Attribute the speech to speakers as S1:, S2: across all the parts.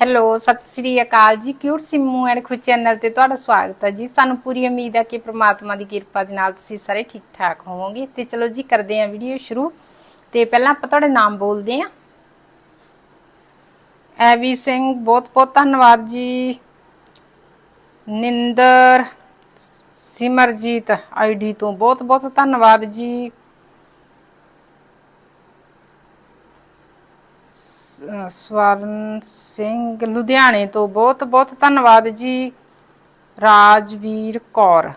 S1: Hello, ਸਤਿ ਸ੍ਰੀ ਅਕਾਲ ਜੀ। Cute Simmu and Khush channel ਤੇ ਤੁਹਾਡਾ ਸਵਾਗਤ ਹੈ ਜੀ? ਸਾਨੂੰ ਪੂਰੀ ਉਮੀਦ ਹੈ ਕਿ ਪ੍ਰਮਾਤਮਾ ਦੀ ਕਿਰਪਾ ਦੇ ਨਾਲ ਤੁਸੀਂ ਸਾਰੇ ਠੀਕ ਠਾਕ ਹੋਵੋਗੇ। ਤੇ ਚਲੋ ਜੀ, ਕਰਦੇ ਹਾਂ ਵੀਡੀਓ ਸ਼ੁਰੂ। ਤੇ ਪਹਿਲਾਂ ਆਪਾਂ ਤੁਹਾਡੇ ਨਾਮ ਬੋਲਦੇ ਹਾਂ। ਐਵੀ ਸਿੰਘ ਬਹੁਤ ਬਹੁਤ ਧੰਨਵਾਦ ਜੀ। ਨਿੰਦਰ, ਸਿਮਰਜੀਤ ਆਈਡੀ ਤੋਂ ਬਹੁਤ ਬਹੁਤ ਧੰਨਵਾਦ ਜੀ ਸ- ਸਵਰਨ ਸਿੰਘ, ਲੁਧਿਆਣੇ ਤੋਂ ਬਹੁਤ ਬਹੁਤ ਧੰਨਵਾਦ ਜੀ, ਰਾਜਵੀਰ ਕੌਰ।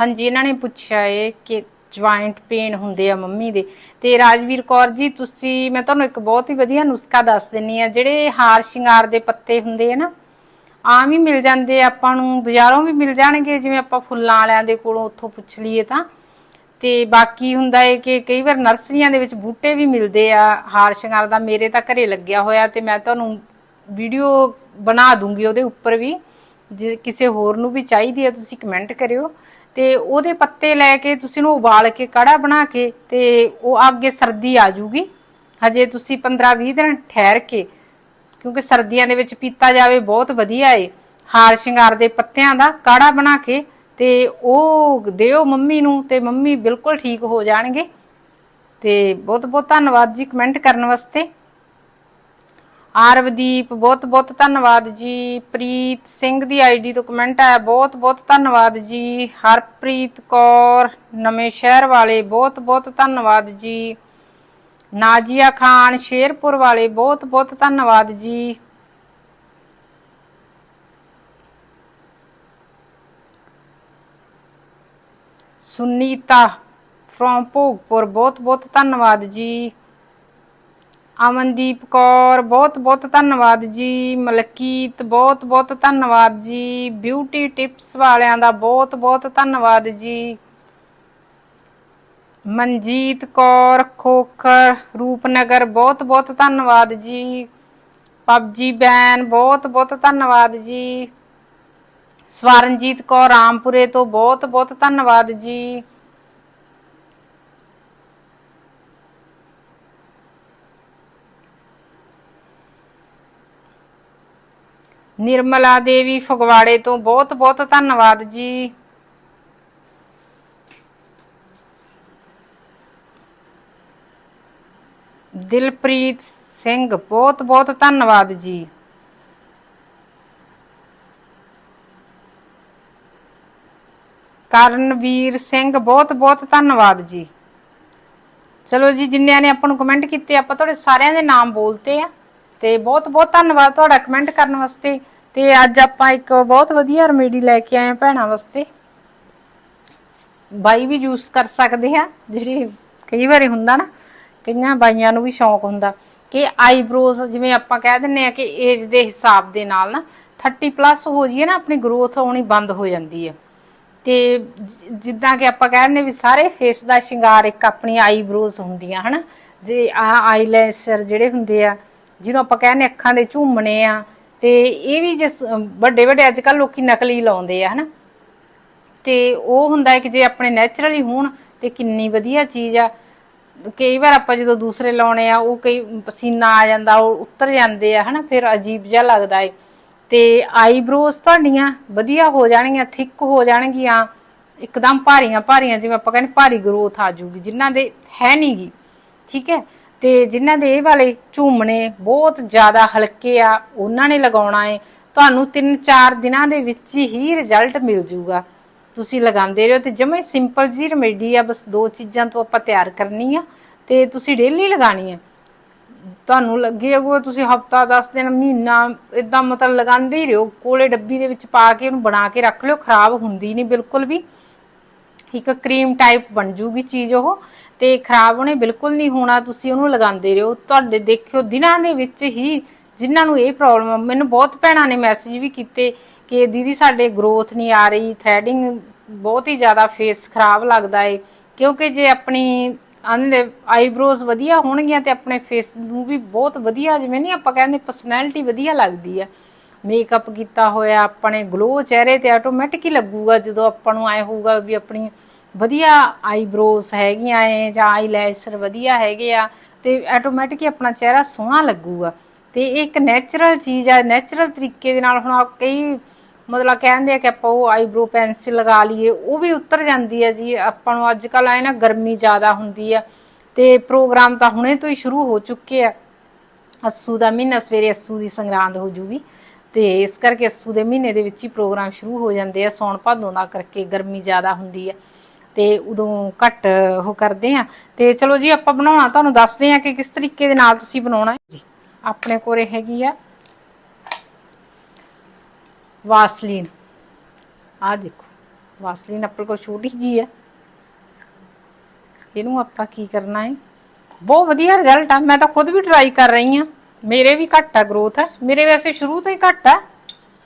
S1: ਹਾਂਜੀ, ਇਹਨਾਂ ਨੇ ਪੁੱਛਿਆ ਏ ਕਿ ਜੁਆਇੰਟ ਪੇਨ ਹੁੰਦੇ ਆ ਮੰਮੀ ਦੇ। ਤੇ ਰਾਜਵੀਰ ਕੌਰ ਜੀ, ਤੁਸੀਂ, ਮੈਂ ਤੁਹਾਨੂੰ ਇੱਕ ਬਹੁਤ ਹੀ ਵਧੀਆ ਨੁਸਖਾ ਦੱਸ ਦਿੰਨੀ ਆ, ਜਿਹੜੇ ਹਾਰ ਸ਼ਿੰਗਾਰ ਦੇ ਪੱਤੇ ਹੁੰਦੇ ਆ ਨਾ, ਆਮ ਹੀ ਮਿਲ ਜਾਂਦੇ ਆਪਾਂ ਨੂੰ, ਬਾਜ਼ਾਰੋਂ ਵੀ ਮਿਲ ਜਾਣਗੇ, ਜਿਵੇਂ ਆਪਾਂ ਫੁੱਲਾਂ ਵਾਲਿਆਂ ਦੇ ਕੋਲੋਂ ਉੱਥੋਂ ਪੁੱਛ ਲਈਏ ਤਾਂ। ਤੇ ਬਾਕੀ ਹੁੰਦਾ ਹੈ ਕਿ ਕਈ ਵਾਰ ਨਰਸਰੀਆਂ ਦੇ ਵਿੱਚ ਬੂਟੇ ਵੀ ਮਿਲਦੇ ਆ, ਹਾਰ ਸ਼ਿੰਗਾਰ ਦਾ ਮੇਰੇ ਤਾਂ ਘਰੇ ਲੱਗਿਆ ਹੋਇਆ ਤੇ ਮੈਂ ਤੁਹਾਨੂੰ ਵੀਡੀਓ ਬਣਾ ਦੂੰਗੀ ਉਹਦੇ ਉੱਪਰ ਵੀ, ਜੇ ਕਿਸੇ ਹੋਰ ਨੂੰ ਵੀ ਚਾਹੀਦੀ ਹੈ ਤੁਸੀਂ ਕਮੈਂਟ ਕਰਿਓ। ਤੇ ਉਹਦੇ ਪੱਤੇ ਲੈ ਕੇ ਤੁਸੀਂ ਉਹਨੂੰ ਉਬਾਲ ਕੇ ਕਾੜਾ ਬਣਾ ਕੇ ਤੇ ਉਹ ਅੱਗੇ ਸਰਦੀ ਆ ਜੂਗੀ। ਹਜੇ ਤੁਸੀਂ 15-20 ਦਿਨ ਠਹਿਰ ਕੇ, ਕਿਉਂਕਿ ਸਰਦੀਆਂ ਦੇ ਵਿੱਚ ਪੀਤਾ ਜਾਵੇ ਬਹੁਤ ਵਧੀਆ ਏ। ਹਾਰ ਸ਼ਿੰਗਾਰ ਦੇ ਪੱਤਿਆਂ ਦਾ ਕਾੜਾ ਬਣਾ ਕੇ ਤੇ ਉਹ ਦਿਓ ਮੰਮੀ ਨੂੰ ਤੇ ਮੰਮੀ ਬਿਲਕੁਲ ਠੀਕ ਹੋ ਜਾਣਗੇ। ਤੇ ਬਹੁਤ ਬਹੁਤ ਧੰਨਵਾਦ ਜੀ ਕਮੈਂਟ ਕਰਨ ਵਾਸਤੇ। ਆਰਵਦੀਪ ਬਹੁਤ ਬਹੁਤ ਧੰਨਵਾਦ ਜੀ। ਪ੍ਰੀਤ ਸਿੰਘ ਦੀ ਆਈਡੀ ਤੋਂ ਕਮੈਂਟ ਆਇਆ ਬਹੁਤ ਬਹੁਤ ਧੰਨਵਾਦ ਜੀ। ਹਰਪ੍ਰੀਤ ਕੌਰ, ਨਵੇਂ ਸ਼ਹਿਰ ਵਾਲੇ ਬਹੁਤ ਬਹੁਤ ਧੰਨਵਾਦ ਜੀ। ਨਾਜੀਆ ਖਾਨ, ਸ਼ੇਰਪੁਰ ਵਾਲੇ ਬਹੁਤ ਬਹੁਤ ਧੰਨਵਾਦ ਜੀ। ਸੁਨੀਤਾ ਫਰੋਮ ਭੋਗਪੁਰ, ਬਹੁਤ ਬਹੁਤ ਧੰਨਵਾਦ ਜੀ। ਅਮਨਦੀਪ ਕੌਰ, ਬਹੁਤ ਬਹੁਤ ਧੰਨਵਾਦ ਜੀ। ਮਲਕੀਤ, ਬਹੁਤ ਬਹੁਤ ਧੰਨਵਾਦ ਜੀ। ਬਿਊਟੀ ਟਿਪਸ ਵਾਲਿਆਂ ਦਾ ਬਹੁਤ ਬਹੁਤ ਧੰਨਵਾਦ ਜੀ। ਮਨਜੀਤ ਕੌਰ, ਖੋਖਰ, ਰੂਪਨਗਰ, ਬਹੁਤ ਬਹੁਤ ਧੰਨਵਾਦ ਜੀ। ਪਬਜੀ ਬੈਨ, ਬਹੁਤ ਬਹੁਤ ਧੰਨਵਾਦ ਜੀ। ਸਵਰਨਜੀਤ ਕੌਰ ਰਾਮਪੁਰੇ ਤੋਂ ਬਹੁਤ ਬਹੁਤ ਧੰਨਵਾਦ ਜੀ। ਨਿਰਮਲਾ ਦੇਵੀ ਫਗਵਾੜੇ ਤੋਂ ਬਹੁਤ ਬਹੁਤ ਧੰਨਵਾਦ ਜੀ। ਦਿਲਪ੍ਰੀਤ ਸਿੰਘ, ਬਹੁਤ ਬਹੁਤ ਧੰਨਵਾਦ ਜੀ। ਕਰਨਵੀਰ ਸਿੰਘ, ਬਹੁਤ ਬਹੁਤ ਧੰਨਵਾਦ ਜੀ। ਚਲੋ ਜੀ, ਜਿੰਨਿਆਂ ਨੇ ਆਪਾਂ ਨੂੰ ਕਮੈਂਟ ਕੀਤੇ, ਆਪਾਂ ਤੁਹਾਡੇ ਸਾਰਿਆਂ ਦੇ ਨਾਮ ਬੋਲਤੇ ਆ। ਤੇ ਬਹੁਤ ਬਹੁਤ ਧੰਨਵਾਦ ਤੁਹਾਡਾ ਕਮੈਂਟ ਕਰਨ ਵਾਸਤੇ। ਤੇ ਅੱਜ ਆਪਾਂ ਇੱਕ ਬਹੁਤ ਵਧੀਆ ਰੈਮੇਡੀ ਲੈ ਕੇ ਆਏ ਆ ਭੈਣਾਂ ਵਾਸਤੇ। ਬਾਈ ਵੀ ਯੂਜ਼ ਕਰ ਸਕਦੇ ਆ, ਜਿਹੜੀ ਕਈ ਵਾਰੀ ਹੁੰਦਾ ਨਾ, ਕਈਆਂ ਬਾਈਆਂ ਨੂੰ ਵੀ ਸ਼ੌਂਕ ਹੁੰਦਾ। ਕਿ ਆਈਬ੍ਰੋਜ਼ ਜਿਵੇਂ ਆਪਾਂ ਕਹਿ ਦਿੰਨੇ ਆ ਕਿ ਏਜ ਦੇ ਹਿਸਾਬ ਦੇ ਨਾਲ ਨਾ 30 ਪਲੱਸ ਹੋ ਜਾਈਏ ਨਾ, ਆਪਣੀ ਗਰੋਥ ਹੋਣੀ ਬੰਦ ਹੋ ਜਾਂਦੀ ਹੈ ਤੇ ਜਿੱਦਾਂ ਕਿ ਆਪਾਂ ਕਹਿੰਦੇ ਵੀ ਸਾਰੇ ਫੇਸ ਦਾ ਸ਼ਿੰਗਾਰ ਇੱਕ ਆਪਣੀ ਆਈਬ੍ਰੋਜ਼ ਹੁੰਦੀਆਂ ਹਨਾ? ਜੇ ਆ ਆਈਲੈਸ਼ਰ ਜਿਹੜੇ ਹੁੰਦੇ ਆ, ਜਿਹਨੂੰ ਆਪਾਂ ਕਹਿੰਦੇ ਅੱਖਾਂ ਦੇ ਝੂਮਣੇ ਆ, ਤੇ ਇਹ ਵੀ ਜੇ ਵੱਡੇ ਵੱਡੇ ਅੱਜ ਕੱਲ ਲੋਕੀ ਨਕਲੀ ਲਾਉਂਦੇ ਆ, ਹਨਾ? ਤੇ ਉਹ ਹੁੰਦਾ ਹੈ ਕਿ ਜੇ ਆਪਣੇ ਨੇਚਰਲੀ ਹੋਣ ਤੇ ਕਿੰਨੀ ਵਧੀਆ ਚੀਜ਼ ਆ। ਕਈ ਵਾਰ ਆਪਾਂ ਜਦੋਂ ਦੂਸਰੇ ਲਾਉਣੇ ਆ, ਉਹ ਕਈ ਪਸੀਨਾ ਆ ਜਾਂਦਾ, ਉਹ ਉੱਤਰ ਜਾਂਦੇ ਆ, ਹਨਾ? ਫਿਰ ਅਜੀਬ ਜਿਹਾ ਲੱਗਦਾ ਏ। ਤੇ ਆਈਬ੍ਰੋਜ਼ ਤੁਹਾਡੀਆਂ ਵਧੀਆ ਹੋ ਜਾਣਗੀਆਂ, ਥਿਕ ਹੋ ਜਾਣਗੀਆਂ, ਇੱਕਦਮ ਭਾਰੀਆਂ ਭਾਰੀਆਂ, ਜਿਵੇਂ ਆਪਾਂ ਕਹਿੰਦੇ ਭਾਰੀ ਗਰੋਥ ਆ ਜੂਗੀ ਜਿਨ੍ਹਾਂ ਦੇ ਹੈ ਨਹੀਂਗੀ ਠੀਕ ਹੈ? ਤੇ ਜਿਨ੍ਹਾਂ ਦੇ ਇਹ ਵਾਲੇ ਝੂਮਣੇ ਬਹੁਤ ਜ਼ਿਆਦਾ ਹਲਕੇ ਆ, ਉਹਨਾਂ ਨੇ ਲਗਾਉਣਾ ਏ, ਤੁਹਾਨੂੰ 3-4 ਦਿਨਾਂ ਦੇ ਵਿੱਚ ਹੀ ਰਿਜ਼ਲਟ ਮਿਲ ਜੂਗਾ ਤੁਸੀਂ ਲਗਾਉਂਦੇ ਰਹੋ ਤੇ ਜਮੇ ਸਿੰਪਲ ਜੀ ਰੈਮੇਡੀ ਆ, ਬਸ ਦੋ ਚੀਜ਼ਾਂ ਤੋਂ ਆਪਾਂ ਤਿਆਰ ਕਰਨੀ ਆ ਤੇ ਤੁਸੀਂ ਡੇਲੀ ਲਗਾਣੀ ਆ ਤੁਹਾਨੂੰ ਲੱਗੇ ਤੁਸੀਂ ਹਫਤਾ 10 ਦਿਨ, ਮਹੀਨਾ ਇਦਾਂ ਮਤਲਬ ਲਗਾਉਂਦੇ ਹੀ ਰਹੋ। ਕੋਲੇ ਡੱਬੀ ਦੇ ਵਿੱਚ ਪਾ ਕੇ ਉਹਨੂੰ ਬਣਾ ਕੇ ਰੱਖ ਲਿਓ, ਖਰਾਬ ਹੁੰਦੀ ਨਹੀਂ ਬਿਲਕੁਲ ਵੀ। ਇੱਕ ਕਰੀਮ ਟਾਈਪ ਬਣ ਜੂਗੀ ਚੀਜ਼ ਉਹ ਤੇ ਖਰਾਬ ਉਹਨੇ ਬਿਲਕੁਲ ਨਹੀਂ ਹੋਣਾ, ਤੁਸੀਂ ਉਹਨੂੰ ਲਗਾਉਂਦੇ ਰਹੋ। ਤੁਹਾਡੇ ਦੇਖਿਓ, ਦਿਨਾਂ ਦੇ ਵਿੱਚ ਹੀ ਜਿਨ੍ਹਾਂ ਨੂੰ ਇਹ ਪ੍ਰੋਬਲਮ ਮੈਨੂੰ ਬਹੁਤ ਭੈਣਾਂ ਨੇ ਮੈਸੇਜ ਵੀ ਕੀਤੇ ਕਿ ਦੀਦੀ ਸਾਡੇ ਗਰੋਥ ਨਹੀਂ ਆ ਰਹੀ ਥ੍ਰੈਡਿੰਗ ਬਹੁਤ ਹੀ ਜ਼ਿਆਦਾ ਫੇਸ ਖਰਾਬ ਲੱਗਦਾ ਏ। ਕਿਉਂਕਿ ਜੇ ਆਪਣੀ ਅੰਦੇ ਆਈਬ੍ਰੋਜ਼ ਵਧੀਆ ਹੋਣਗੀਆਂ ਤੇ ਆਪਣੇ ਫੇਸ ਨੂੰ ਵੀ ਬਹੁਤ ਵਧੀਆ, ਜਿਵੇਂ ਨਹੀਂ ਆਪਾਂ ਕਹਿੰਦੇ ਪਰਸਨੈਲਿਟੀ ਵਧੀਆ ਲੱਗਦੀ ਆ ਮੇਕਅਪ ਕੀਤਾ ਹੋਇਆ, ਆਪਣੇ ਗਲੋ ਚਿਹਰੇ ਤੇ ਆਟੋਮੈਟਿਕ ਹੀ ਲੱਗੂਗਾ, ਜਦੋਂ ਆਪਾਂ ਨੂੰ ਐ ਹੋਊਗਾ ਵੀ ਆਪਣੀ ਵਧੀਆ ਆਈਬ੍ਰੋਜ਼ ਹੈਗੀਆਂ ਐ ਜਾਂ ਆਈਲੈਸ਼ਰ ਵਧੀਆ ਹੈਗੇ ਆ, ਤੇ ਆਟੋਮੈਟਿਕ ਹੀ ਆਪਣਾ ਚਿਹਰਾ ਸੋਹਣਾ ਲੱਗੂਗਾ। ਤੇ ਇਹ ਇੱਕ ਨੈਚੁਰਲ ਚੀਜ਼ ਆ ਨੈਚੁਰਲ ਤਰੀਕੇ ਦੇ ਨਾਲ ਹੁਣ ਕਈ ਮਤਲਬ ਕਹਿੰਦੇ ਆ ਕਿ ਆਪਾਂ ਉਹ ਆਈਬ੍ਰੋ ਪੈਨਸਿਲ ਲਗਾ ਲਈਏ, ਉਹ ਵੀ ਉਤਰ ਜਾਂਦੀ ਹੈ ਜੀ। ਆਪਾਂ ਨੂੰ ਅੱਜ ਕੱਲ ਆਏ ਨਾ ਗਰਮੀ ਜ਼ਿਆਦਾ ਹੁੰਦੀ ਆ ਤੇ ਪ੍ਰੋਗਰਾਮ ਤਾਂ ਹੁਣੇ ਤੋਂ ਹੀ ਸ਼ੁਰੂ ਹੋ ਚੁੱਕੇ ਆ। ਅੱਸੂ ਦਾ ਮਹੀਨਾ ਸਵੇਰੇ ਅੱਸੂ ਦੀ ਸੰਗਰਾਂਦ ਹੋ ਜੂਗੀ ਤੇ ਇਸ ਕਰਕੇ ਅੱਸੂ ਦੇ ਮਹੀਨੇ ਦੇ ਵਿੱਚ ਹੀ ਪ੍ਰੋਗਰਾਮ ਸ਼ੁਰੂ ਹੋ ਜਾਂਦੇ ਆ ਸੌਣ ਭਾਦੋਂ ਦਾ ਕਰਕੇ ਗਰਮੀ ਜ਼ਿਆਦਾ ਹੁੰਦੀ ਆ ਤੇ ਉਦੋਂ ਘੱਟ ਉਹ ਕਰਦੇ ਆ। ਤੇ ਚਲੋ ਜੀ, ਆਪਾਂ ਬਣਾਉਣਾ, ਤੁਹਾਨੂੰ ਦੱਸਦੇ ਆ ਕਿ ਕਿਸ ਤਰੀਕੇ ਦੇ ਨਾਲ ਤੁਸੀਂ ਬਣਾਉਣਾ ਜੀ। ਆਪਣੇ ਕੋਲੇ ਹੈਗੀ ਆ ਵਾਸਲੀਨ। ਆ ਦੇਖੋ, ਵਾਸਲੀਨ ਆਪਣੇ ਕੋਲ ਛੋਟੀ ਜੀ ਹੈ। ਇਹਨੂੰ ਆਪਾਂ ਕੀ ਕਰਨਾ ਹੈ? ਬਹੁਤ ਵਧੀਆ ਰਿਜ਼ਲਟ ਆ। ਮੈਂ ਤਾਂ ਖੁਦ ਵੀ ਟਰਾਈ ਕਰ ਰਹੀ ਆ ਮੇਰੇ ਵੀ ਘੱਟ ਆ ਗਰੋਥ ਮੇਰੇ ਵੈਸੇ ਸ਼ੁਰੂ ਤੋਂ ਹੀ ਘੱਟ ਆ।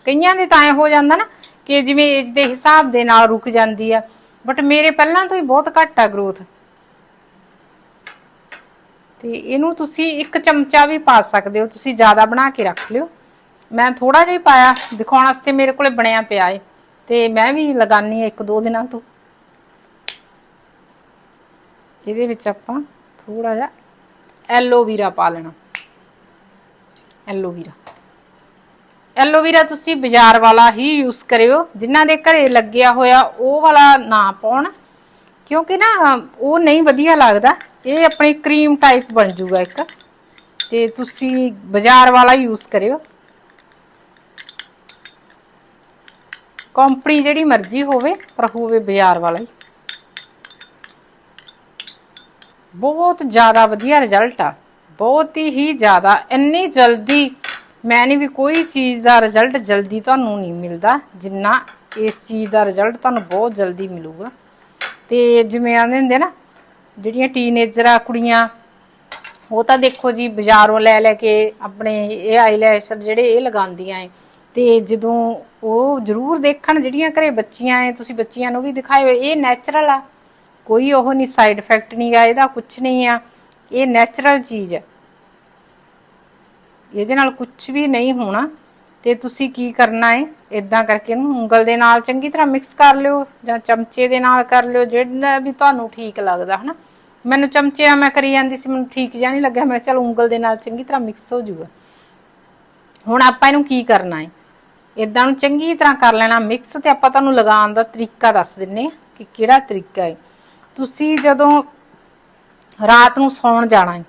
S1: ਕਈਆਂ ਦੇ ਤਾਂ ਐ ਹੋ ਜਾਂਦਾ ਨਾ ਕਿ ਜਿਵੇਂ ਏਜ ਦੇ ਹਿਸਾਬ ਦੇ ਨਾਲ ਰੁਕ ਜਾਂਦੀ ਆ। ਬਟ ਮੇਰੇ ਪਹਿਲਾਂ ਤੋਂ ਹੀ ਬਹੁਤ ਘੱਟ ਆ ਗਰੋਥ ਤੇ ਇਹਨੂੰ ਤੁਸੀਂ ਇੱਕ ਚਮਚਾ ਵੀ ਪਾ ਸਕਦੇ ਹੋ। ਤੁਸੀਂ ਜ਼ਿਆਦਾ ਬਣਾ ਕੇ ਰੱਖ ਲਿਓ। ਮੈਂ ਥੋੜਾ ਜਿਹਾ ਹੀ ਪਾਇਆ, ਦਿਖਾਉਣ ਵਾਸਤੇ ਮੇਰੇ ਕੋਲੇ ਬਣਿਆ ਪਿਆ ਏ। ਤੇ ਮੈਂ ਵੀ ਲਗਾਨੀ ਆ ਇੱਕ ਦੋ ਦਿਨਾਂ ਤੋਂ। ਇਹਦੇ ਵਿੱਚ ਆਪਾਂ ਥੋੜਾ ਜਿਹਾ ਐਲੋਵੀਰਾ ਪਾ ਲੈਣਾ। ਐਲੋਵੀਰਾ ਐਲੋਵੀਰਾ ਤੁਸੀਂ ਬਾਜ਼ਾਰ ਵਾਲਾ ਹੀ ਯੂਜ਼ ਕਰਿਓ। ਜਿਨ੍ਹਾਂ ਦੇ ਘਰੇ ਲੱਗਿਆ ਹੋਇਆ ਉਹ ਵਾਲਾ ਨਾ ਪਾਉਣ। ਕਿਉਂਕਿ ਨਾ, ਉਹ ਨਹੀਂ ਵਧੀਆ ਲੱਗਦਾ। ਇਹ ਆਪਣੀ ਕਰੀਮ ਟਾਈਪ ਬਣ ਜੂਗਾ ਇੱਕ। ਤੇ ਤੁਸੀਂ ਬਾਜ਼ਾਰ ਵਾਲਾ ਯੂਜ਼ ਕਰਿਓ। ਕੰਪਨੀ ਜਿਹੜੀ ਮਰਜ਼ੀ ਹੋਵੇ, ਪਰ ਹੋਵੇ ਬਾਜ਼ਾਰ ਵਾਲਾ ਹੀ। ਬਹੁਤ ਜ਼ਿਆਦਾ ਵਧੀਆ ਰਿਜ਼ਲਟ ਆ। ਬਹੁਤ ਹੀ ਜ਼ਿਆਦਾ। ਇੰਨੀ ਜਲਦੀ ਮੈਂ ਨਹੀਂ ਵੀ ਕੋਈ ਚੀਜ਼ ਦਾ ਰਿਜ਼ਲਟ ਜਲਦੀ ਤੁਹਾਨੂੰ ਨਹੀਂ ਮਿਲਦਾ, ਜਿੰਨਾ ਇਸ ਚੀਜ਼ ਦਾ ਰਿਜ਼ਲਟ ਤੁਹਾਨੂੰ ਬਹੁਤ ਜਲਦੀ ਮਿਲੂਗਾ। ਤੇ ਜਿਵੇਂ ਆਂਦੇ ਹੁੰਦੇ ਨਾ, ਜਿਹੜੀਆਂ ਟੀਨੇਜਰਾਂ ਕੁੜੀਆਂ, ਉਹ ਤਾਂ ਦੇਖੋ ਜੀ, ਬਾਜ਼ਾਰੋਂ ਲੈ ਲੈ ਕੇ ਆਪਣੇ ਇਹ ਆਈਲੈਸ਼ਰ ਜਿਹੜੇ ਇਹ ਲਗਾਉਂਦੀਆਂ ਏ। ਤੇ ਜਦੋਂ ਉਹ ਜ਼ਰੂਰ ਦੇਖਣ ਜਿਹੜੀਆਂ ਘਰੇ ਬੱਚੀਆਂ ਏ ਤੁਸੀਂ ਬੱਚੀਆਂ ਨੂੰ ਵੀ ਦਿਖਾਇਓ ਇਹ ਨੈਚੁਰਲ ਆ। ਕੋਈ ਉਹ ਨਹੀਂ ਸਾਈਡ ਇਫੈਕਟ ਨਹੀਂ ਆ, ਇਹਦਾ ਕੁਝ ਨਹੀਂ ਆ। ਇਹ ਨੈਚੁਰਲ ਚੀਜ਼ ਹੈ ਇਹਦੇ ਨਾਲ ਕੁਝ ਵੀ ਨਹੀਂ ਹੋਣਾ। ਤੇ ਤੁਸੀਂ ਕੀ ਕਰਨਾ ਹੈ ਇਦਾਂ ਕਰਕੇ ਇਹਨੂੰ ਉਂਗਲ ਦੇ ਨਾਲ ਚੰਗੀ ਤਰ੍ਹਾਂ ਮਿਕਸ ਕਰ ਲਿਓ, ਜਾਂ ਚਮਚੇ ਦੇ ਨਾਲ ਕਰ ਲਿਓ, ਜਿਹੜਾ ਵੀ ਤੁਹਾਨੂੰ ਠੀਕ ਲੱਗਦਾ, ਹਨਾ? ਮੈਨੂੰ ਚਮਚੇ ਨਾਲ ਮੈਂ ਕਰੀ ਜਾਂਦੀ ਸੀ, ਮੈਨੂੰ ਠੀਕ ਜਿਹਾ ਨਹੀਂ ਲੱਗਿਆ। ਮੈਂ ਚਲ ਉਂਗਲ ਦੇ ਨਾਲ ਚੰਗੀ ਤਰ੍ਹਾਂ ਮਿਕਸ ਹੋ ਜੂਗਾ। ਹੁਣ ਆਪਾਂ ਇਹਨੂੰ ਕੀ ਕਰਨਾ ਹੈ ਇਦਾਂ ਨੂੰ ਚੰਗੀ ਤਰ੍ਹਾਂ ਕਰ ਲੈਣਾ ਮਿਕਸ ਤੇ ਆਪਾਂ ਤੁਹਾਨੂੰ ਲਗਾਉਣ ਦਾ ਤਰੀਕਾ ਦੱਸ ਦਿੰਨੇ ਆ ਕਿ ਕਿਹੜਾ ਤਰੀਕਾ ਹੈ। ਤੁਸੀਂ ਜਦੋਂ ਰਾਤ ਨੂੰ ਸੌਣ ਜਾਣਾ ਹੈ,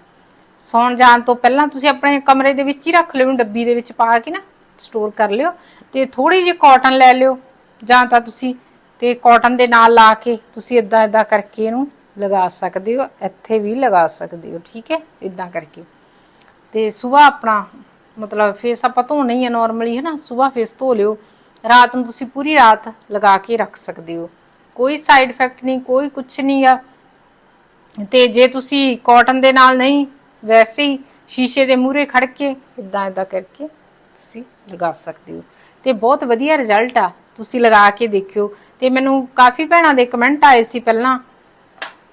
S1: ਸੌਣ ਜਾਣ ਤੋਂ ਪਹਿਲਾਂ ਤੁਸੀਂ ਆਪਣੇ ਕਮਰੇ ਦੇ ਵਿੱਚ ਹੀ ਰੱਖ ਲਿਓ, ਡੱਬੀ ਦੇ ਵਿੱਚ ਪਾ ਕੇ ਨਾ ਸਟੋਰ ਕਰ ਲਿਓ ਤੇ ਥੋੜੀ ਜਿਹੀ ਕਾਟਨ ਲੈ ਲਿਓ ਜਾਂ ਤਾਂ ਤੁਸੀਂ ਤੇ ਕਾਟਨ ਦੇ ਨਾਲ ਲਾ ਕੇ ਤੁਸੀਂ ਇਦਾਂ ਇਦਾਂ ਕਰਕੇ ਇਹਨੂੰ ਲਗਾ ਸਕਦੇ ਹੋ, ਇੱਥੇ ਵੀ ਲਗਾ ਸਕਦੇ ਹੋ, ਠੀਕ ਹੈ? ਇਦਾਂ ਕਰਕੇ ਤੇ ਸਵੇਰ ਆਪਣਾ ਮਤਲਬ ਫੇਸ ਆਪਾਂ ਧੋਣਾ ਹੀ ਆ ਨਾਰਮਲੀ ਹੈ ਨਾ ਸਵੇਰ ਫੇਸ ਧੋ ਲਿਓ। ਰਾਤ ਨੂੰ ਤੁਸੀਂ ਪੂਰੀ ਰਾਤ ਲਗਾ ਕੇ ਰੱਖ ਸਕਦੇ ਹੋ। ਕੋਈ ਸਾਈਡ ਇਫੈਕਟ ਨਹੀਂ, ਕੋਈ ਕੁਝ ਨਹੀਂ ਆ। ਤੇ ਜੇ ਤੁਸੀਂ ਕਾਟਨ ਦੇ ਨਾਲ ਨਹੀਂ, ਵੈਸੇ ਹੀ ਸ਼ੀਸ਼ੇ ਦੇ ਮੂਹਰੇ ਖੜ ਕੇ ਇਦਾਂ ਇਦਾਂ ਕਰਕੇ ਤੁਸੀਂ ਲਗਾ ਸਕਦੇ ਹੋ। ਤੇ ਬਹੁਤ ਵਧੀਆ ਰਿਜ਼ਲਟ ਆ। ਤੁਸੀਂ ਲਗਾ ਕੇ ਦੇਖਿਓ। ਤੇ ਮੈਨੂੰ ਕਾਫੀ ਭੈਣਾਂ ਦੇ ਕਮੈਂਟ ਆਏ ਸੀ ਪਹਿਲਾਂ।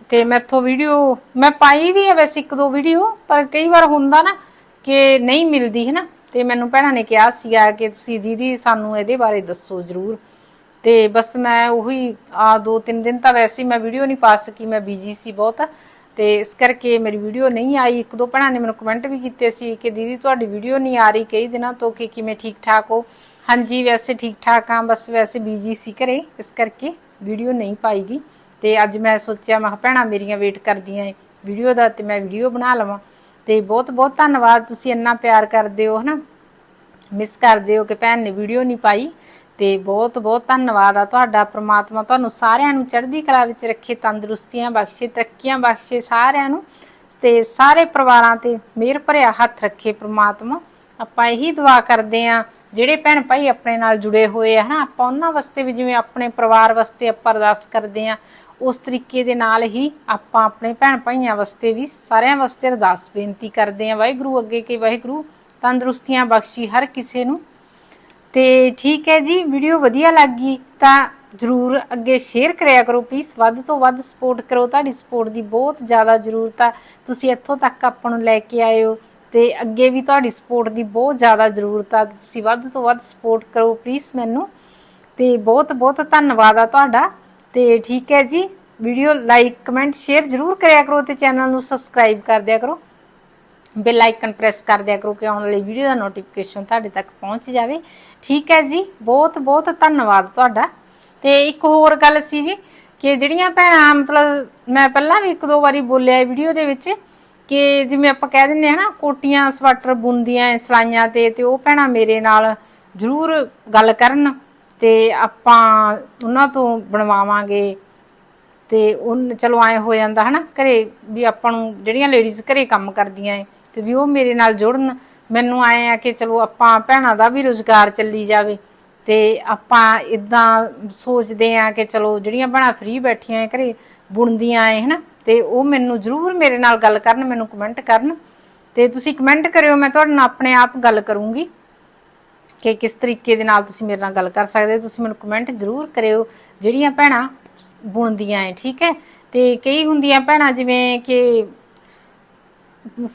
S1: ਤੇ ਮੈਥੋਂ ਵੀਡੀਓ ਮੈਂ ਪਾਈ ਵੀ ਹੈ ਵੈਸੇ ਇੱਕ ਦੋ ਵੀਡੀਓ ਪਰ ਕਈ ਵਾਰ ਹੁੰਦਾ ਨਾ ਕਿ ਨਹੀਂ ਮਿਲਦੀ ਹੈ ਨਾ ਤੇ ਮੈਨੂੰ ਭੈਣਾਂ ਨੇ ਕਿਹਾ ਸੀਗਾ ਕਿ ਤੁਸੀਂ ਦੀਦੀ ਸਾਨੂੰ ਇਹਦੇ ਬਾਰੇ ਦੱਸੋ ਜ਼ਰੂਰ। ਤੇ ਬਸ ਮੈਂ ਉਹੀ, ਆ ਦੋ ਤਿੰਨ ਦਿਨ ਤਾਂ ਵੈਸੇ ਹੀ ਮੈਂ ਵੀਡੀਓ ਨਹੀਂ ਪਾ ਸਕੀ, ਮੈਂ ਬਿਜ਼ੀ ਸੀ ਬਹੁਤ। ਤੇ ਇਸ ਕਰਕੇ ਮੇਰੀ ਵੀਡੀਓ ਨਹੀਂ ਆਈ। ਇੱਕ ਦੋ ਭੈਣਾਂ ਨੇ ਮੈਨੂੰ ਕਮੈਂਟ ਵੀ ਕੀਤੇ ਸੀ ਕਿ ਦੀਦੀ ਤੁਹਾਡੀ ਵੀਡੀਓ ਨਹੀਂ ਆ ਰਹੀ ਕਈ ਦਿਨਾਂ ਤੋਂ ਕਿ ਕਿਵੇਂ ਠੀਕ ਠਾਕ ਹੋ? ਹਾਂਜੀ, ਵੈਸੇ ਠੀਕ ਠਾਕ ਆ ਬਸ ਵੈਸੇ ਬਿਜ਼ੀ ਸੀ ਘਰੇ, ਇਸ ਕਰਕੇ ਵੀਡੀਓ ਨਹੀਂ ਪਾਈਗੀ। ਤੇ ਅੱਜ ਮੈਂ ਸੋਚਿਆ, ਮੈਂ ਕਿਹਾ ਭੈਣਾਂ ਮੇਰੀਆਂ ਵੇਟ ਕਰਦੀਆਂ ਏ ਵੀਡੀਓ ਦਾ ਤੇ ਮੈਂ ਵੀਡੀਓ ਬਣਾ ਲਵਾਂ। ਤੇ ਬਹੁਤ ਬਹੁਤ ਧੰਨਵਾਦ, ਤੁਸੀਂ ਇੰਨਾ ਪਿਆਰ ਕਰਦੇ ਹੋ, ਹਨਾ? ਮਿਸ ਕਰਦੇ ਹੋ ਕਿ ਭੈਣ ਨੇ ਵੀਡੀਓ ਨਹੀਂ ਪਾਈ ਤੇ ਬਹੁਤ ਬਹੁਤ ਧੰਨਵਾਦ ਆ ਤੁਹਾਡਾ, ਪ੍ਰਮਾਤਮਾ ਤੁਹਾਨੂੰ ਸਾਰਿਆਂ ਨੂੰ ਚੜ੍ਹਦੀ ਕਲਾ ਵਿੱਚ ਰੱਖੇ, ਤੰਦਰੁਸਤੀਆਂ ਬਖਸ਼ੇ, ਤਰੱਕੀਆਂ ਬਖਸ਼ੇ, ਸਾਰਿਆਂ ਨੂੰ ਤੇ ਸਾਰੇ ਪਰਿਵਾਰਾਂ ਤੇ ਮਿਹਰ ਭਰਿਆ ਹੱਥ ਰੱਖੇ ਪ੍ਰਮਾਤਮਾ। ਆਪਾਂ ਇਹੀ ਦੁਆ ਕਰਦੇ ਆ ਜਿਹੜੇ ਭੈਣ ਭਾਈ ਆਪਣੇ ਨਾਲ ਜੁੜੇ ਹੋਏ ਆ, ਹਨਾ, ਆਪਾਂ ਉਹਨਾਂ ਵਾਸਤੇ ਵੀ ਜਿਵੇਂ ਆਪਣੇ ਪਰਿਵਾਰ ਵਾਸਤੇ ਆਪਾਂ ਅਰਦਾਸ ਕਰਦੇ ਆ, ਉਸ ਤਰੀਕੇ ਦੇ ਨਾਲ ਹੀ ਆਪਾਂ ਆਪਣੇ ਭੈਣ ਭਾਈਆਂ ਵਾਸਤੇ ਵੀ ਸਾਰਿਆਂ ਵਾਸਤੇ ਅਰਦਾਸ ਬੇਨਤੀ ਕਰਦੇ ਆ, ਵਾਹਿਗੁਰੂ ਅੱਗੇ ਕਿ ਵਾਹਿਗੁਰੂ ਤੰਦਰੁਸਤੀਆਂ ਬਖਸ਼ੀ ਹਰ ਕਿਸੇ ਨੂੰ। ਤੇ ਠੀਕ ਹੈ ਜੀ ਵੀਡੀਓ ਵਧੀਆ ਲੱਗੀ ਤਾਂ ਜਰੂਰ ਅੱਗੇ ਸ਼ੇਅਰ ਕਰਿਆ ਕਰੋ ਪਲੀਜ਼ ਵੱਧ ਤੋਂ ਵੱਧ ਸਪੋਰਟ ਕਰੋ, ਤੁਹਾਡੀ ਸਪੋਰਟ ਦੀ ਬਹੁਤ ਜ਼ਿਆਦਾ ਜ਼ਰੂਰਤ ਆ। ਤੁਸੀਂ ਇੱਥੋਂ ਤੱਕ ਆਪਾਂ ਨੂੰ ਲੈ ਕੇ ਆਏ ਹੋ। ਤੇ ਅੱਗੇ ਵੀ ਤੁਹਾਡੀ ਸਪੋਰਟ ਦੀ ਬਹੁਤ ਜ਼ਿਆਦਾ ਜ਼ਰੂਰਤ ਆ। ਤੁਸੀਂ ਵੱਧ ਤੋਂ ਵੱਧ ਸਪੋਰਟ ਕਰੋ ਪਲੀਜ਼ ਮੈਨੂੰ। ਤੇ ਬਹੁਤ ਬਹੁਤ ਧੰਨਵਾਦ ਆ ਤੁਹਾਡਾ। ਤੇ ਠੀਕ ਹੈ ਜੀ ਵੀਡੀਓ ਲਾਈਕ ਕਮੈਂਟ ਸ਼ੇਅਰ ਜਰੂਰ ਕਰਿਆ ਕਰੋ ਤੇ ਚੈਨਲ ਨੂੰ ਸਬਸਕ੍ਰਾਈਬ ਕਰ ਦਿਆ ਕਰੋ। ਬੈਲ ਆਈਕਨ ਪ੍ਰੈਸ ਕਰ ਦਿਆ ਕਰੋ ਕਿ ਆਉਣ ਵਾਲੀ ਵੀਡੀਓ ਦਾ ਨੋਟੀਫਿਕੇਸ਼ਨ ਤੁਹਾਡੇ ਤੱਕ ਪਹੁੰਚ ਜਾਵੇ। ਠੀਕ ਹੈ ਜੀ, ਬਹੁਤ ਬਹੁਤ ਧੰਨਵਾਦ ਤੁਹਾਡਾ। ਤੇ ਇੱਕ ਹੋਰ ਗੱਲ ਸੀ ਜੀ ਕਿ ਜਿਹੜੀਆਂ ਭੈਣਾਂ, ਮਤਲਬ ਮੈਂ ਪਹਿਲਾਂ ਵੀ ਇੱਕ ਦੋ ਵਾਰੀ ਬੋਲਿਆ ਵੀਡੀਓ ਦੇ ਵਿੱਚ ਕਿ ਜਿਵੇਂ ਆਪਾਂ ਕਹਿ ਦਿੰਦੇ ਹਾਂ ਨਾ, ਕੋਟੀਆਂ, ਸਵੈਟਰ ਬੁੰਦੀਆਂ ਸਲਾਈਆਂ ਤੇ ਤੇ ਉਹ ਭੈਣਾਂ ਮੇਰੇ ਨਾਲ ਜ਼ਰੂਰ ਗੱਲ ਕਰਨ ਤੇ ਆਪਾਂ ਉਹਨਾਂ ਤੋਂ ਬਣਵਾਵਾਂਗੇ ਤੇ ਉਹ ਚਲੋ ਐ ਹੋ ਜਾਂਦਾ ਹਨਾ, ਘਰੇ ਵੀ ਆਪਾਂ ਨੂੰ ਜਿਹੜੀਆਂ ਲੇਡੀਜ਼ ਘਰੇ ਕੰਮ ਕਰਦੀਆਂ ਏ, ਤੇ ਵੀ ਉਹ ਮੇਰੇ ਨਾਲ ਜੁੜਨ। ਮੈਨੂੰ ਆਏ ਆ ਕਿ ਚਲੋ ਆਪਾਂ ਭੈਣਾਂ ਦਾ ਵੀ ਰੋਜ਼ਗਾਰ ਚੱਲੀ ਜਾਵੇ ਤੇ ਆਪਾਂ ਇਦਾਂ ਸੋਚਦੇ ਆ ਕਿ ਚਲੋ ਜਿਹੜੀਆਂ ਭੈਣਾਂ ਫ੍ਰੀ ਬੈਠੀਆਂ ਏ, ਘਰੇ ਬੁਣਦੀਆਂ ਏ, ਹਨਾ। ਤੇ ਉਹ ਮੈਨੂੰ ਜ਼ਰੂਰ ਮੇਰੇ ਨਾਲ ਗੱਲ ਕਰਨ, ਮੈਨੂੰ ਕਮੈਂਟ ਕਰਨ। ਤੇ ਤੁਸੀਂ ਕਮੈਂਟ ਕਰਿਓ, ਮੈਂ ਤੁਹਾਡੇ ਨਾਲ ਆਪਣੇ ਆਪ ਗੱਲ ਕਰੂੰਗੀ ਕਿ ਕਿਸ ਤਰੀਕੇ ਦੇ ਨਾਲ ਤੁਸੀਂ ਮੇਰੇ ਨਾਲ ਗੱਲ ਕਰ ਸਕਦੇ ਹੋ। ਤੁਸੀਂ ਮੈਨੂੰ ਕਮੈਂਟ ਜ਼ਰੂਰ ਕਰਿਓ। ਜਿਹੜੀਆਂ ਭੈਣਾਂ ਬੁਣਦੀਆਂ ਏ ਠੀਕ ਹੈ? ਤੇ ਕਈ ਹੁੰਦੀਆਂ ਭੈਣਾਂ ਜਿਵੇਂ ਕਿ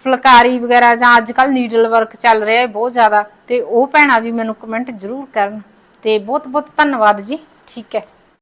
S1: ਫੁਲਕਾਰੀ ਵਗੈਰਾ ਜਾਂ ਅੱਜ ਕੱਲ ਨੀਡਲ ਵਰਕ ਚੱਲ ਰਿਹਾ ਹੈ ਬਹੁਤ ਜ਼ਿਆਦਾ। ਤੇ ਉਹ ਭੈਣਾਂ ਵੀ ਮੈਨੂੰ ਕਮੈਂਟ ਜ਼ਰੂਰ ਕਰਨ। ਤੇ ਬਹੁਤ ਬਹੁਤ ਧੰਨਵਾਦ ਜੀ, ਠੀਕ ਹੈ?